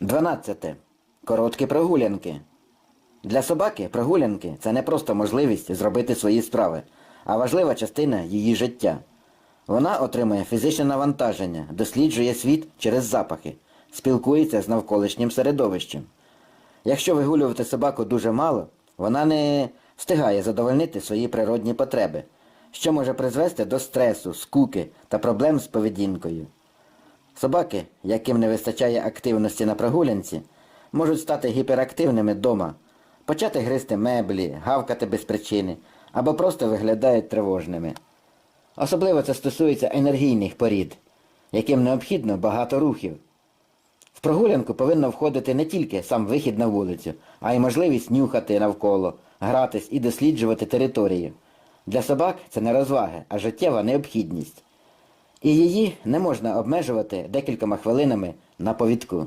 12. Короткі прогулянки. Для собаки прогулянки це не просто можливість зробити свої справи, а важлива частина її життя. Вона отримує фізичне навантаження, досліджує світ через запахи, спілкується з навколишнім середовищем. Якщо вигулювати собаку дуже мало, вона не встигає задовольнити свої природні потреби, що може призвести до стресу, скуки та проблем з поведінкою. Собаки, яким не вистачає активності на прогулянці, можуть стати гіперактивними вдома, почати гризти меблі, гавкати без причини або просто виглядають тривожними. Особливо це стосується енергійних порід, яким необхідно багато рухів. В прогулянку повинно входити не тільки сам вихід на вулицю, а й можливість нюхати навколо, гратись і досліджувати територію. Для собак це не розваги, а життєва необхідність. І її не можна обмежувати декількома хвилинами на повідку.